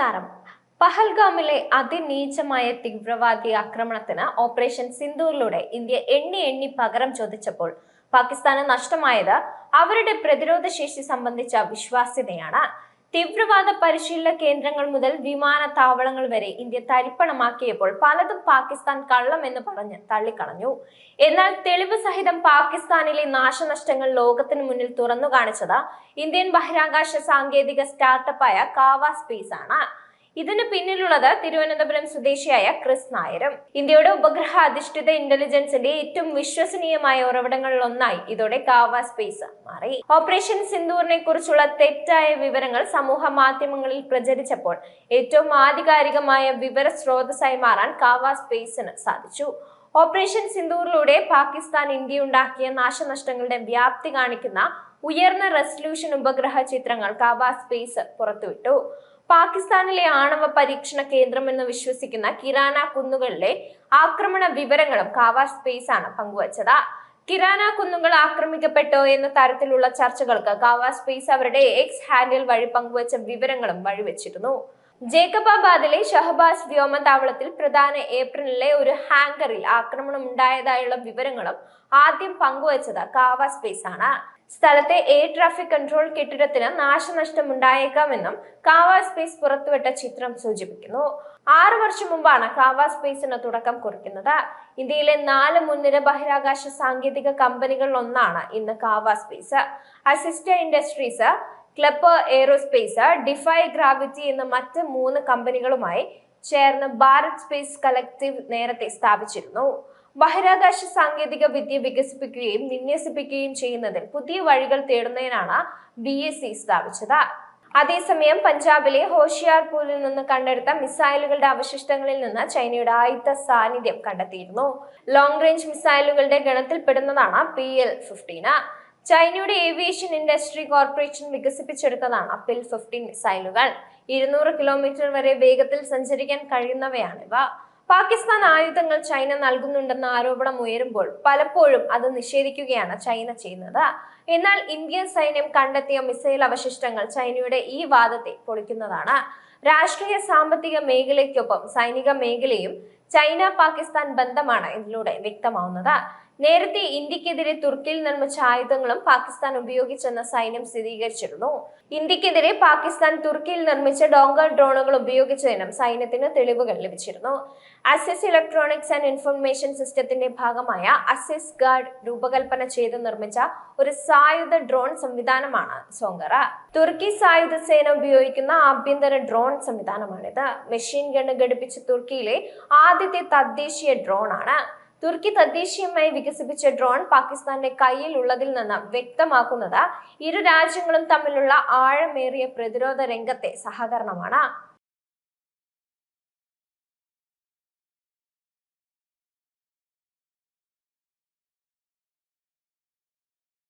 നമസ്കാരം പഹൽഗാമിലെ അതിനീചമായ തീവ്രവാദി ആക്രമണത്തിന് ഓപ്പറേഷൻ സിന്ദൂറിലൂടെ ഇന്ത്യ എണ്ണി എണ്ണി പകരം ചോദിച്ചപ്പോൾ പാകിസ്ഥാന് നഷ്ടമായത് അവരുടെ പ്രതിരോധ ശേഷി സംബന്ധിച്ച വിശ്വാസ്യതയാണ്. തീവ്രവാദ പരിശീലന കേന്ദ്രങ്ങൾ മുതൽ വിമാനത്താവളങ്ങൾ വരെ ഇന്ത്യ തരിപ്പണമാക്കിയപ്പോൾ പലതും പാകിസ്ഥാൻ കള്ളമെന്ന് പറഞ്ഞ് തള്ളിക്കളഞ്ഞു. എന്നാൽ തെളിവ് സഹിതം പാകിസ്ഥാനിലെ നാശനഷ്ടങ്ങൾ ലോകത്തിന് മുന്നിൽ തുറന്നു കാണിച്ചത് ഇന്ത്യൻ ബഹിരാകാശ സാങ്കേതിക സ്റ്റാർട്ടപ്പായ കാവ സ്പേസ് ആണ്. ഇതിന് പിന്നിലുള്ളത് തിരുവനന്തപുരം സ്വദേശിയായ ക്രിസ് നായരും. ഇന്ത്യയുടെ ഉപഗ്രഹ അധിഷ്ഠിത ഇന്റലിജൻസിന്റെ ഏറ്റവും വിശ്വസനീയമായ ഉറവിടങ്ങളിൽ ഒന്നായി ഇതോടെ കാവ സ്പേസ് മാറി. ഓപ്പറേഷൻ സിന്ദൂറിനെ കുറിച്ചുള്ള തെറ്റായ വിവരങ്ങൾ സമൂഹ മാധ്യമങ്ങളിൽ പ്രചരിച്ചപ്പോൾ ഏറ്റവും ആധികാരികമായ വിവര സ്രോതസ്സായി മാറാൻ കാവ സ്പേസിന് സാധിച്ചു. ഓപ്പറേഷൻ സിന്ദൂറിലൂടെ പാകിസ്ഥാൻ ഇന്ത്യ ഉണ്ടാക്കിയ നാശനഷ്ടങ്ങളുടെ വ്യാപ്തി കാണിക്കുന്ന ഉയർന്ന റെസല്യൂഷൻ ഉപഗ്രഹ ചിത്രങ്ങൾ കാവ സ്പേസ് പുറത്തുവിട്ടു. പാകിസ്ഥാനിലെ ആണവ പരീക്ഷണ കേന്ദ്രം എന്ന് വിശ്വസിക്കുന്ന കിരാന കുന്നുകളിലെ ആക്രമണ വിവരങ്ങളും കാവ സ്പേസ് ആണ് പങ്കുവച്ചത്. കിരാന കുന്നുകൾ ആക്രമിക്കപ്പെട്ടോ എന്ന തരത്തിലുള്ള ചർച്ചകൾക്ക് കാവ സ്പേസ് അവരുടെ എക്സ് ഹാൻഡിൽ വഴി പങ്കുവച്ച വിവരങ്ങളും വഴിവെച്ചിരുന്നു. ജേക്കബാബാദിലെ ഷഹബാസ് വ്യോമതാവളത്തിൽ പ്രധാന ഏപ്രിലിലെ ഒരു ഹാങ്കറിൽ ആക്രമണം ഉണ്ടായതായുള്ള വിവരങ്ങളും ആദ്യം പങ്കുവച്ചത് കാവ സ്പേസ് ആണ്. സ്ഥലത്തെ എയർ ട്രാഫിക് കൺട്രോൾ കെട്ടിടത്തിന് നാശനഷ്ടം ഉണ്ടായേക്കാമെന്നും കാവ സ്പേസ് പുറത്തുവിട്ട ചിത്രം സൂചിപ്പിക്കുന്നു. ആറു വർഷം മുമ്പാണ് കാവ സ്പേസിന് തുടക്കം കുറിക്കുന്നത്. ഇന്ത്യയിലെ നാല് മുൻനിര ബഹിരാകാശ സാങ്കേതിക കമ്പനികളിൽ ഒന്നാണ് ഇന്ന് കാവ സ്പേസ് അസിസ്റ്റ ഇൻഡസ്ട്രീസ് ക്ലപ്പ് എയ്റോസ്പേസ് ഡിഫൈ ഗ്രാവിറ്റി എന്ന മറ്റ് മൂന്ന് കമ്പനികളുമായി ചേർന്ന് ഭാരത് സ്പേസ് കളക്റ്റീവ് നേരത്തെ സ്ഥാപിച്ചിരുന്നു. ബഹിരാകാശ സാങ്കേതിക വിദ്യ വികസിപ്പിക്കുകയും വിന്യസിപ്പിക്കുകയും ചെയ്യുന്നതിൽ പുതിയ വഴികൾ തേടുന്നതിനാണ് ബി എസ് സി സ്ഥാപിച്ചത്. അതേസമയം പഞ്ചാബിലെ ഹോഷിയാർപൂരിൽ നിന്ന് കണ്ടെടുത്ത മിസൈലുകളുടെ അവശിഷ്ടങ്ങളിൽ നിന്ന് ചൈനയുടെ ആയുധ സാന്നിധ്യം കണ്ടെത്തിയിരുന്നു. ലോങ് റേഞ്ച് മിസൈലുകളുടെ ഗണത്തിൽപ്പെടുന്നതാണ് പി എൽ ഫിഫ്റ്റീന് ചൈനയുടെ ഏവിയേഷൻ ഇൻഡസ്ട്രി കോർപ്പറേഷൻ വികസിപ്പിച്ചെടുത്തതാണ് അപ്പിൽ ഫിഫ്റ്റീൻ മിസൈലുകൾ ഇരുന്നൂറ് കിലോമീറ്റർ വരെ വേഗത്തിൽ സഞ്ചരിക്കാൻ കഴിയുന്നവയാണിവ പാകിസ്ഥാൻ ആയുധങ്ങൾ ചൈന നൽകുന്നുണ്ടെന്ന ആരോപണം ഉയരുമ്പോൾ പലപ്പോഴും അത് നിഷേധിക്കുകയാണ് ചൈന ചെയ്യുന്നത്. എന്നാൽ ഇന്ത്യൻ സൈന്യം കണ്ടെത്തിയ മിസൈൽ അവശിഷ്ടങ്ങൾ ചൈനയുടെ ഈ വാദത്തെ പൊളിക്കുന്നതാണ്. രാഷ്ട്രീയ സാമ്പത്തിക മേഖലയ്ക്കൊപ്പം സൈനിക മേഖലയും ചൈന പാകിസ്ഥാൻ ബന്ധമാണ് ഇതിലൂടെ വ്യക്തമാവുന്നത്. നേരത്തെ ഇന്ത്യക്കെതിരെ തുർക്കിയിൽ നിർമ്മിച്ച ആയുധങ്ങളും പാകിസ്ഥാൻ ഉപയോഗിച്ചെന്ന് സൈന്യം സ്ഥിരീകരിച്ചിരുന്നു. ഇന്ത്യക്കെതിരെ പാകിസ്ഥാൻ തുർക്കിയിൽ നിർമ്മിച്ച ഡോങ്കർ ഡ്രോണുകൾ ഉപയോഗിച്ചതിനും സൈന്യത്തിന് തെളിവുകൾ ലഭിച്ചിരുന്നു. അസിസ് ഇലക്ട്രോണിക്സ് ആൻഡ് ഇൻഫർമേഷൻ സിസ്റ്റത്തിന്റെ ഭാഗമായ അസിസ് ഗാർഡ് രൂപകൽപ്പന ചെയ്ത് നിർമ്മിച്ച ഒരു സായുധ ഡ്രോൺ സംവിധാനമാണ് സോങ്കറ. തുർക്കി സായുധ സേന ഉപയോഗിക്കുന്ന ആഭ്യന്തര ഡ്രോൺ സംവിധാനമാണിത്. മെഷീൻ ഗണ്ണ് ഘടിപ്പിച്ച തുർക്കിയിലെ ആദ്യത്തെ തദ്ദേശീയ ഡ്രോൺ ആണ് തുർക്കി തദ്ദേശീയമായി വികസിപ്പിച്ച ഡ്രോൺ പാകിസ്ഥാന്റെ കയ്യിൽ ഉള്ളതിൽ നിന്ന് വ്യക്തമാക്കുന്നത് ഇരു രാജ്യങ്ങളും തമ്മിലുള്ള ആഴമേറിയ പ്രതിരോധ രംഗത്തെ സഹകരണമാണ്.